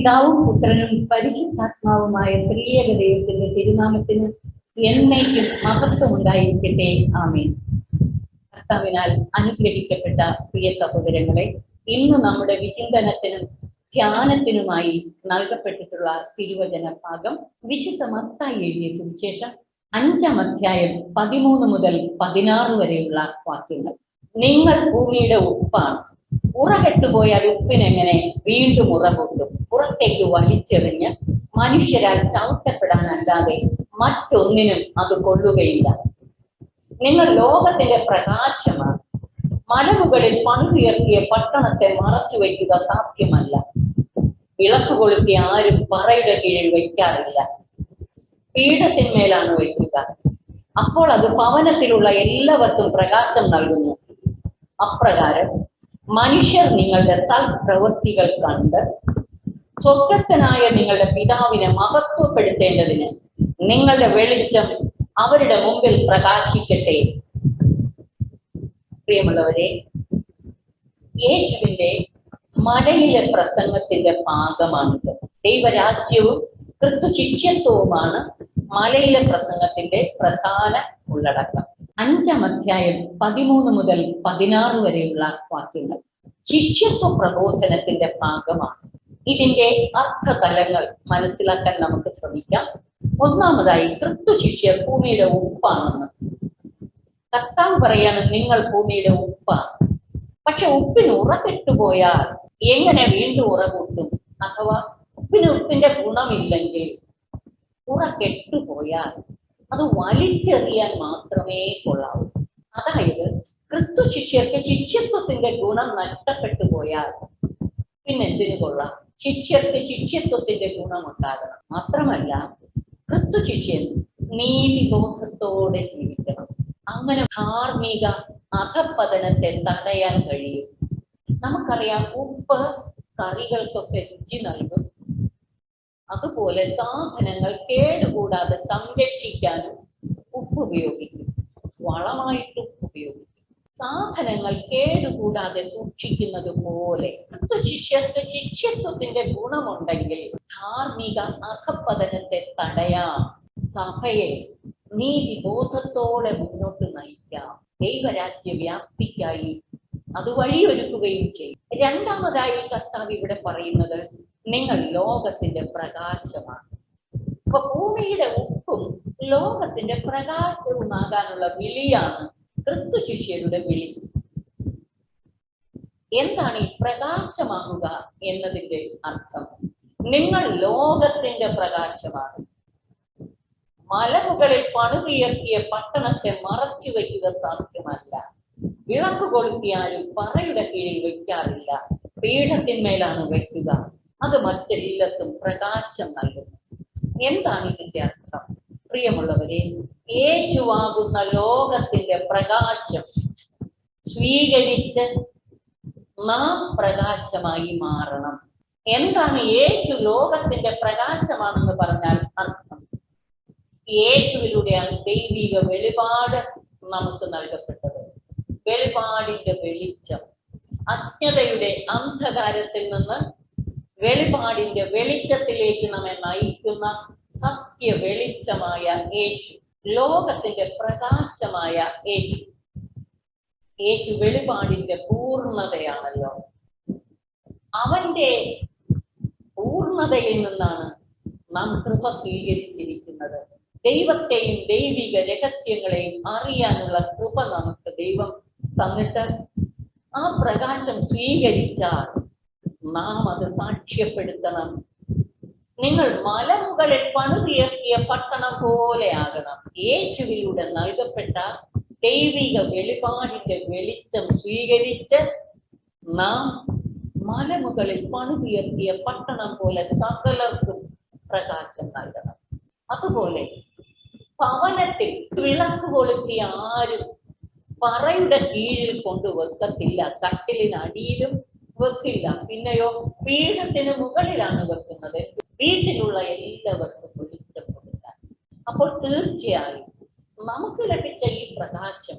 പിതാവും പുത്രനും പരിശുദ്ധാത്മാവുമായ ത്രിയേക ദൈവത്തിന്റെ തിരുനാമത്തിന് എന്നേക്കും മഹത്വം ഉണ്ടായിരിക്കട്ടെ ആമേ കർത്താവിനാൽ അനുഗ്രഹിക്കപ്പെട്ട പ്രിയ സഹോദരങ്ങളെ ഇന്ന് നമ്മുടെ വിചിന്തനത്തിനും ധ്യാനത്തിനുമായി നൽകപ്പെട്ടിട്ടുള്ള തിരുവചന ഭാഗം വിശുദ്ധ മത്തായി എഴുതിയ സുവിശേഷം അഞ്ചാം അധ്യായം പതിമൂന്ന് മുതൽ പതിനാറ് വരെയുള്ള വാക്യങ്ങൾ. നിങ്ങൾ ഭൂമിയുടെ ഉപ്പാണ്. ഉറകെട്ടുപോയാൽ ഉപ്പിനെങ്ങനെ വീണ്ടും ഉറ കൂട്ടും പുറത്തേക്ക് വലിച്ചെറിഞ്ഞ് മനുഷ്യരാൽ ചവിട്ടപ്പെടാനല്ലാതെ മറ്റൊന്നിനും അത് കൊള്ളുകയില്ല. നിങ്ങൾ ലോകത്തിന്റെ പ്രകാശമാണ്. മലവുകളിൽ പണിതുയർത്തിയ പട്ടണത്തെ മറച്ചു വയ്ക്കുക സാധ്യമല്ല. വിളക്ക് കൊളുത്തി ആരും പറയുടെ കീഴിൽ വയ്ക്കാറില്ല. പീഠത്തിന്മേലാണ് വയ്ക്കുക. അപ്പോൾ അത് ഭവനത്തിലുള്ള എല്ലാവർക്കും പ്രകാശം നൽകുന്നു. അപ്രകാരം മനുഷ്യർ നിങ്ങളുടെ സൽപ്രവൃത്തികൾ കണ്ട് സ്വർഗസ്ഥനായ നിങ്ങളുടെ പിതാവിനെ മഹത്വപ്പെടുത്തേണ്ടതിന് നിങ്ങളുടെ വെളിച്ചം അവരുടെ മുമ്പിൽ പ്രകാശിക്കട്ടെ. പ്രിയമുള്ളവരെ യേശുവിന്റെ മലയിലെ പ്രസംഗത്തിന്റെ ഭാഗമാണിത്. ദൈവരാജ്യവും ക്രിസ്തു ശിക്ഷ്യത്വവുമാണ് മലയിലെ പ്രസംഗത്തിന്റെ പ്രധാന ഉള്ളടക്കം. അഞ്ചാം അധ്യായം പതിമൂന്ന് മുതൽ പതിനാറ് വരെയുള്ള വാക്യങ്ങൾ ശിഷ്യത്വ പ്രബോധനത്തിന്റെ ഭാഗമാണ്. ഇതിന്റെ അർത്ഥതലങ്ങൾ മനസ്സിലാക്കാൻ നമുക്ക് ശ്രമിക്കാം. ഒന്നാമതായി ക്രിസ്തു ശിഷ്യർ ഭൂമിയുടെ ഉപ്പാണെന്ന്. കർത്താവ് പറയാണ് നിങ്ങൾ ഭൂമിയുടെ ഉപ്പാണ്. പക്ഷെ ഉപ്പിന് ഉറവിട്ടു പോയാൽ എങ്ങനെ വീണ്ടും ഉറ കൂട്ടും അഥവാ ഉപ്പിന് ഉപ്പിന്റെ ഗുണമില്ലെങ്കിൽ ഉറ കെട്ടുപോയാൽ അത് വലിച്ചെറിയാൻ മാത്രമേ കൊള്ളാവൂ. അതായത് ക്രിസ്തു ശിഷ്യർക്ക് ശിഷ്യത്വത്തിന്റെ ഗുണം നഷ്ടപ്പെട്ടു പോയാൽ പിന്നെന്തിനു കൊള്ളാം? ശിഷ്യർക്ക് ശിഷ്യത്വത്തിന്റെ ഗുണമുണ്ടാകണം. മാത്രമല്ല ക്രിസ്തുശിഷ്യൻ നീതിബോധത്തോടെ ജീവിക്കണം. അങ്ങനെ ധാർമ്മിക അധപ്പതനത്തെ തടയാൻ കഴിയും. നമുക്കറിയാം ഉപ്പ് കറികൾക്കൊക്കെ രുചി നൽകും. അതുപോലെ സാധനങ്ങൾ കേടുകൂടാതെ സംരക്ഷിക്കാനും ഉപ്പ് ഉപയോഗിക്കും. വളമായിട്ടും ഉപയോഗിക്കും. സാധനങ്ങൾ കേടുകൂടാതെ സൂക്ഷിക്കുന്നത് പോലെ. ശിഷ്യർക്ക് ശിഷ്യത്വത്തിന്റെ ഗുണമുണ്ടെങ്കിൽ ധാർമ്മിക അധപ്പതനത്തെ തടയാം. സഭയെ നീതിബോധത്തോടെ മുന്നോട്ട് നയിക്കാം. ദൈവരാജ്യ വ്യാപ്തിക്കായി അത് വഴിയൊരുക്കുകയും ചെയ്യും. രണ്ടാമതായി കർത്താവ് ഇവിടെ പറയുന്നത് നിങ്ങൾ ലോകത്തിന്റെ പ്രകാശമാണ്. അപ്പൊ ഭൂമിയുടെ ഉപ്പും ലോകത്തിന്റെ പ്രകാശവുമാകാനുള്ള വിളിയാണ് ക്രിസ്തു ശിഷ്യരുടെ വിളി. എന്താണ് ഈ പ്രകാശമാകുക എന്നതിന്റെ അർത്ഥം? നിങ്ങൾ ലോകത്തിന്റെ പ്രകാശമാണ്. മലമുകളിൽ പണിതുയർത്തിയ പട്ടണത്തെ മറച്ചു വയ്ക്കുക സാധ്യമല്ല. വിളക്ക് കൊളുത്തിയാലും പറയുടെ കീഴിൽ വെക്കാറില്ല പീഠത്തിന്മേലാണ് വെക്കുക അത് മറ്റെല്ലാത്തും പ്രകാശം നൽകുന്നു. എന്താണ് ഇതിന്റെ അർത്ഥം? പ്രിയമുള്ളവരെ യേശുവാകുന്ന ലോകത്തിന്റെ പ്രകാശം സ്വീകരിച്ച് നാം പ്രകാശമായി മാറണം. എന്താണ് യേശു ലോകത്തിന്റെ പ്രകാശമാണെന്ന് പറഞ്ഞാൽ അർത്ഥം? യേശുവിലൂടെയാണ് ദൈവിക വെളിപാട് നമുക്ക് നൽകപ്പെട്ടത്. വെളിപാടിന്റെ വെളിച്ചം. അജ്ഞതയുടെ അന്ധകാരത്തിൽ നിന്ന് വെളിപാടിന്റെ വെളിച്ചത്തിലേക്ക് നമ്മെ നയിക്കുന്ന സത്യ വെളിച്ചമായ യേശു ലോകത്തിന്റെ പ്രകാശമായ യേശു. യേശു വെളിപാടിന്റെ പൂർണതയാണല്ലോ. അവന്റെ പൂർണതയിൽ നിന്നാണ് നാം കൃപ സ്വീകരിച്ചിരിക്കുന്നത്. ദൈവത്തെയും ദൈവിക രഹസ്യങ്ങളെയും അറിയാനുള്ള കൃപ നമുക്ക് ദൈവം തന്നിട്ട് ആ പ്രകാശം സ്വീകരിച്ചാൽ നാം അത് സാക്ഷ്യപ്പെടുത്തണം. നിങ്ങൾ മലമുകളിൽ പണിതുയർത്തിയ പട്ടണം പോലെ ആകണം യേശുവിലൂടെ നൽകപ്പെട്ട ദൈവിക വെളിപാടിന്റെ വെളിച്ചം സ്വീകരിച്ച് നാം മലമുകളിൽ പണിതുയർത്തിയ പട്ടണം പോലെ സകലർക്കും പ്രകാശം നൽകണം. അതുപോലെ ഭവനത്തിൽ വിളക്ക് കൊളുത്തിയ ആരും പറയുടെ കീഴിൽ കൊണ്ട് വെക്കത്തില്ല കട്ടിലിനടിയിലും വെക്കില്ല. പിന്നെയോ പീഠത്തിന് മുകളിലാണ് വെക്കുന്നത്. വീട്ടിലുള്ള എല്ലാവർക്കും വെളിച്ചം കൊടുക്കാൻ. അപ്പോൾ തീർച്ചയായും നമുക്ക് ലഭിച്ച ഈ പ്രകാശം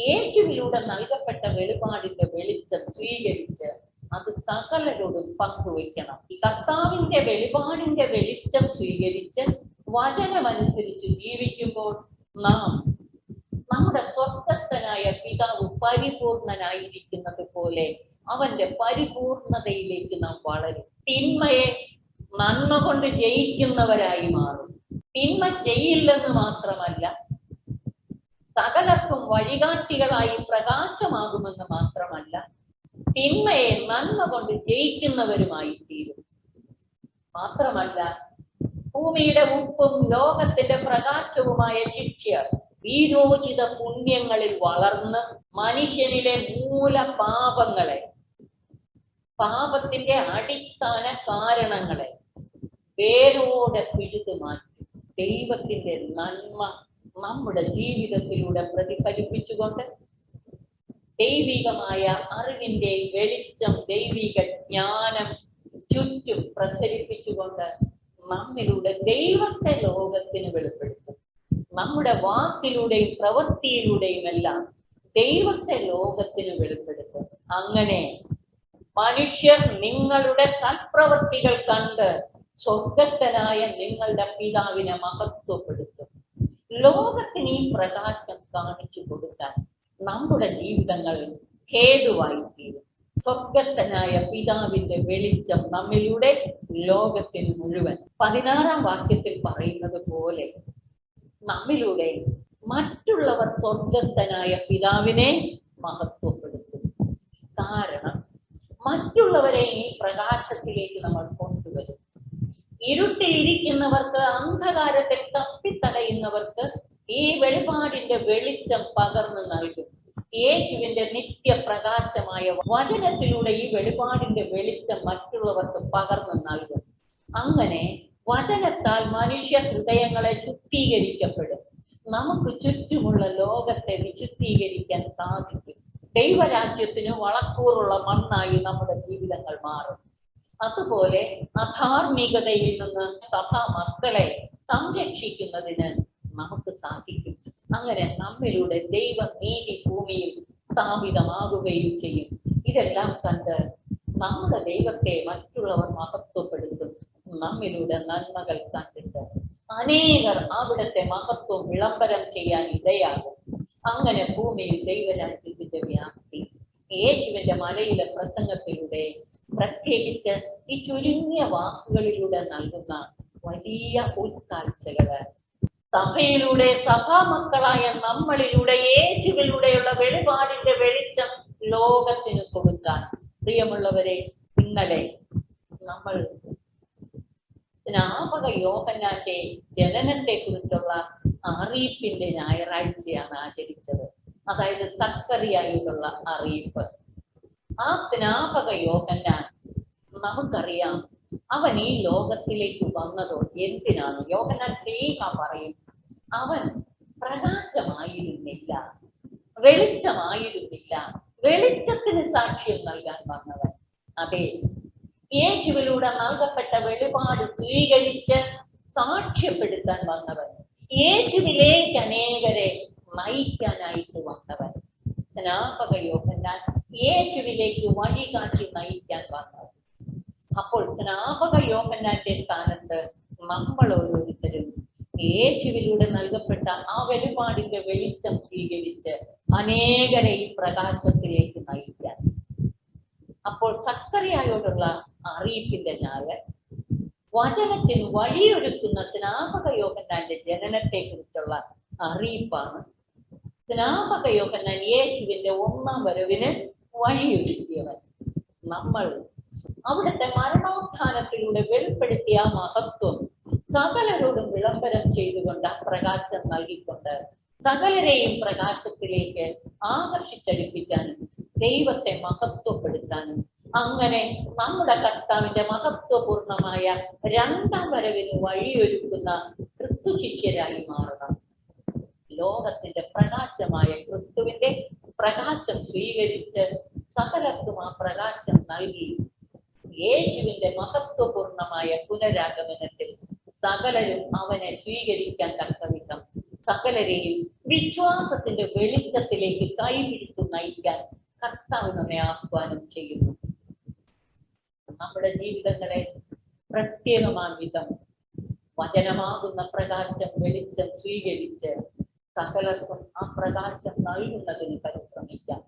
യേശുവിലൂടെ നൽകപ്പെട്ട വെളിപാടിന്റെ വെളിച്ചം സ്വീകരിച്ച് അത് സകലരോടും പങ്കുവെക്കണം ഈ കർത്താവിന്റെ വെളിപാടിന്റെ വെളിച്ചം സ്വീകരിച്ച് വചനമനുസരിച്ച് ജീവിക്കുമ്പോൾ നാം നമ്മുടെ സ്വർഗസ്ഥനായ പിതാവ് പരിപൂർണനായിരിക്കുന്നത് പോലെ അവന്റെ പരിപൂർണതയിലേക്ക് നാം വളരും. തിന്മയെ നന്മ കൊണ്ട് ജയിക്കുന്നവരായി മാറും. തിന്മ ചെയ്യില്ലെന്ന് മാത്രമല്ല സകലർക്കും വഴികാട്ടികളായി പ്രകാശമാകുമെന്ന് മാത്രമല്ല തിന്മയെ നന്മ കൊണ്ട് ജയിക്കുന്നവരുമായി തീരും. മാത്രമല്ല ഭൂമിയുടെ ഉപ്പും ലോകത്തിന്റെ പ്രകാശവുമായ ശിക്ഷ വീരോചിത പുണ്യങ്ങളിൽ വളർന്ന് മനുഷ്യനിലെ മൂല പാപങ്ങളെ പാപത്തിന്റെ അടിസ്ഥാന കാരണങ്ങളെ വേരോടെ പിഴുതു മാറ്റി. ദൈവത്തിന്റെ നന്മ നമ്മുടെ ജീവിതത്തിലൂടെ പ്രതിഫലിപ്പിച്ചുകൊണ്ട് ദൈവികമായ അറിവിന്റെ വെളിച്ചം ദൈവിക ജ്ഞാനം ചുറ്റും പ്രസരിപ്പിച്ചുകൊണ്ട് നമ്മിലൂടെ ദൈവത്തെ ലോകത്തിന് വെളിപ്പെടുത്തും. നമ്മുടെ വാക്കിലൂടെയും പ്രവൃത്തിയിലൂടെയും എല്ലാം ദൈവത്തെ ലോകത്തിന് വെളിപ്പെടുത്തും. അങ്ങനെ മനുഷ്യർ നിങ്ങളുടെ സൽപ്രവൃത്തികൾ കണ്ട് സ്വർഗത്തനായ നിങ്ങളുടെ പിതാവിനെ മഹത്വപ്പെടുത്തും. ലോകത്തിന് ഈ പ്രകാശം കാണിച്ചു കൊടുക്കാൻ നമ്മുടെ ജീവിതങ്ങൾ കേടുവായി തീരും സ്വർഗത്തനായ പിതാവിന്റെ വെളിച്ചം നമ്മിലൂടെ ലോകത്തിന് മുഴുവൻ. പതിനാറാം വാക്യത്തിൽ പറയുന്നത് പോലെ നമ്മിലൂടെ മറ്റുള്ളവർ സ്വർഗത്തനായ പിതാവിനെ മഹത്വപ്പെടുത്തും. കാരണം മറ്റുള്ളവരെ ഈ പ്രകാശത്തിലേക്ക് നമ്മൾ കൊണ്ടുവരും. ഇരുട്ടിലിരിക്കുന്നവർക്ക് അന്ധകാരത്തിൽ തപ്പിത്തടയുന്നവർക്ക് ഈ വെളിപാടിന്റെ വെളിച്ചം പകർന്നു നൽകും. യേശുവിന്റെ നിത്യപ്രകാശമായ വചനത്തിലൂടെ ഈ വെളിപാടിന്റെ വെളിച്ചം മറ്റുള്ളവർക്ക് പകർന്നു നൽകും. അങ്ങനെ വചനത്താൽ മനുഷ്യ ഹൃദയങ്ങളെ ശുദ്ധീകരിക്കപ്പെടും. നമുക്ക് ചുറ്റുമുള്ള ലോകത്തെ വിശുദ്ധീകരിക്കാൻ സാധിക്കും. ദൈവരാജ്യത്തിന് വളക്കൂറുള്ള മണ്ണായി നമ്മുടെ ജീവിതങ്ങൾ മാറും. അതുപോലെ അധാർമികതയിൽ നിന്ന് സഭാ മക്കളെ സംരക്ഷിക്കുന്നതിന് നമുക്ക് സാധിക്കും. അങ്ങനെ നമ്മിലൂടെ ദൈവ ഭൂമിയിൽ സ്ഥാപിതമാകുകയും ചെയ്യും. ഇതെല്ലാം കണ്ട് നമ്മുടെ ദൈവത്തെ മറ്റുള്ളവർ മഹത്വപ്പെടുത്തും. നമ്മിലൂടെ നന്മകൾ കണ്ടിട്ട് അനേകർ അവിടുത്തെ മഹത്വം വിളംബരം ചെയ്യാൻ ഇടയാകും. അങ്ങനെ ഭൂമിയിൽ ദൈവരാജ്യത്തിന്റെ വ്യാപ്തി യേശുവിന്റെ മലയിലെ പ്രസംഗത്തിലൂടെ പ്രത്യേകിച്ച് ഈ ചുരുങ്ങിയ വാക്കുകളിലൂടെ നൽകുന്ന വലിയ ഉൾക്കാഴ്ചകൾ. സഭയിലൂടെ സഭാമക്കളായ നമ്മളിലൂടെ ഏജുകളിലൂടെയുള്ള വെളിപാടിന്റെ വെളിച്ചം ലോകത്തിന് കൊടുക്കാൻ. പ്രിയമുള്ളവരെ ഇന്നലെ നമ്മൾ സ്നാപക യോഹന്നാന്റെ ജനനത്തെ കുറിച്ചുള്ള അറിയിപ്പിന്റെ ഞായറാഴ്ചയാണ് ആചരിച്ചത്. അതായത് സക്കറിയായിട്ടുള്ള അറിയിപ്പ്. ആ ജ്ഞാപക യോഗനാൻ നമുക്കറിയാം അവൻ ഈ ലോകത്തിലേക്ക് വന്നതോ എന്തിനാണ് യോഗനാൻ ചെയ്യുക പറയും? അവൻ പ്രകാശമായിരുന്നില്ല വെളിച്ചമായിരുന്നില്ല വെളിച്ചത്തിന് സാക്ഷ്യം നൽകാൻ വന്നവൻ. അതെ യേശുവിലൂടെ നൽകപ്പെട്ട വെളിപാട് സ്വീകരിച്ച് സാക്ഷ്യപ്പെടുത്താൻ വന്നവൻ. യേശുവിലേക്ക് അനേകരെ നയിക്കാനായിട്ട് വന്നവൻ. സ്നാപക യോഹന്നാൻ യേശുവിലേക്ക് വഴി കാട്ടി നയിക്കാൻ വന്നത് അപ്പോൾ സ്നാപക യോഹന്നാന്റെ സ്ഥാനത്ത് നമ്മൾ ഓരോരുത്തരും യേശുവിലൂടെ നൽകപ്പെട്ട ആ വെളിപാടിന്റെ വെളിച്ചം സ്വീകരിച്ച് അനേകരെ ഈ പ്രകാശത്തിലേക്ക് നയിക്കാൻ. അപ്പോൾ സക്കറിയായോടുള്ള അറിയിപ്പിന്റെ ഞാൽ വചനത്തിന് വഴിയൊരുക്കുന്ന സ്നാപക യോഹന്നാന്റെ ജനനത്തെ കുറിച്ചുള്ള അറിയിപ്പാണ്. സ്നാപക യോഹന്നാൻ യേശുവിന്റെ ഒന്നാം വരവിന് വഴിയൊരുക്കിയവൻ. നമ്മൾ അവിടുത്തെ മരണോത്ഥാനത്തിലൂടെ വെളിപ്പെടുത്തിയ മഹത്വം സകലരോടും വിളംബരം ചെയ്തുകൊണ്ട് പ്രകാശം നൽകിക്കൊണ്ട് സകലരെയും പ്രകാശത്തിലേക്ക് ആകർഷിച്ചടിപ്പിക്കാനും ദൈവത്തെ മഹത്വപ്പെടുത്താനും അങ്ങനെ നമ്മുടെ കർത്താവിന്റെ മഹത്വപൂർണമായ രണ്ടാം വരവിന് വഴിയൊരുക്കുന്ന ക്രിസ്തു ശിഷ്യരായി മാറണം. ലോകത്തിന്റെ പ്രകാശമായ ക്രിസ്തുവിന്റെ പ്രകാശം സ്വീകരിച്ച് സകലർക്കും ആ പ്രകാശം നൽകി. യേശുവിന്റെ മഹത്വപൂർണമായ പുനരാഗമനത്തിൽ സകലരും അവനെ സ്വീകരിക്കാൻ തക്കവിധം സകലരെയും വിശ്വാസത്തിന്റെ വെളിച്ചത്തിലേക്ക് കൈപിടിച്ചു നയിക്കാൻ കർത്താവ് നമ്മെ ആഹ്വാനം ചെയ്യുന്നു. നമ്മുടെ ജീവിതങ്ങളെ പ്രത്യേകമാം വിധം വചനമാകുന്ന പ്രകാശം വെളിച്ചം സ്വീകരിച്ച് സകലർക്കും ആ പ്രകാശം നൽകുന്നതിന് പരിശ്രമിക്കാം.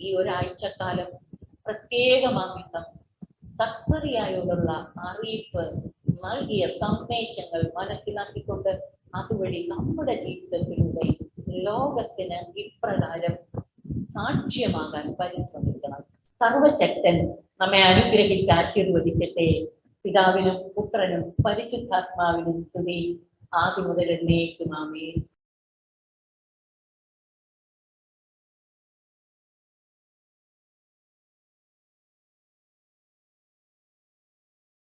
ഈ ഒരാഴ്ചക്കാലം പ്രത്യേകമാമിത്തം സത്വതിയായുള്ള അറിയിപ്പ് നൽകിയ സന്ദേശങ്ങൾ മനസ്സിലാക്കിക്കൊണ്ട് അതുവഴി നമ്മുടെ ജീവിതത്തിലൂടെ ലോകത്തിന് ഇപ്രകാരം സാക്ഷ്യമാകാൻ പരിശ്രമിക്കണം. സർവശക്തൻ നമ്മെ അനുഗ്രഹിച്ച് ആശീർവദിക്കട്ടെ. പിതാവിനും പുത്രനും പരിശുദ്ധാത്മാവിനും സ്തുതി. ആദ്യം മുതൽ എന്നേക്കും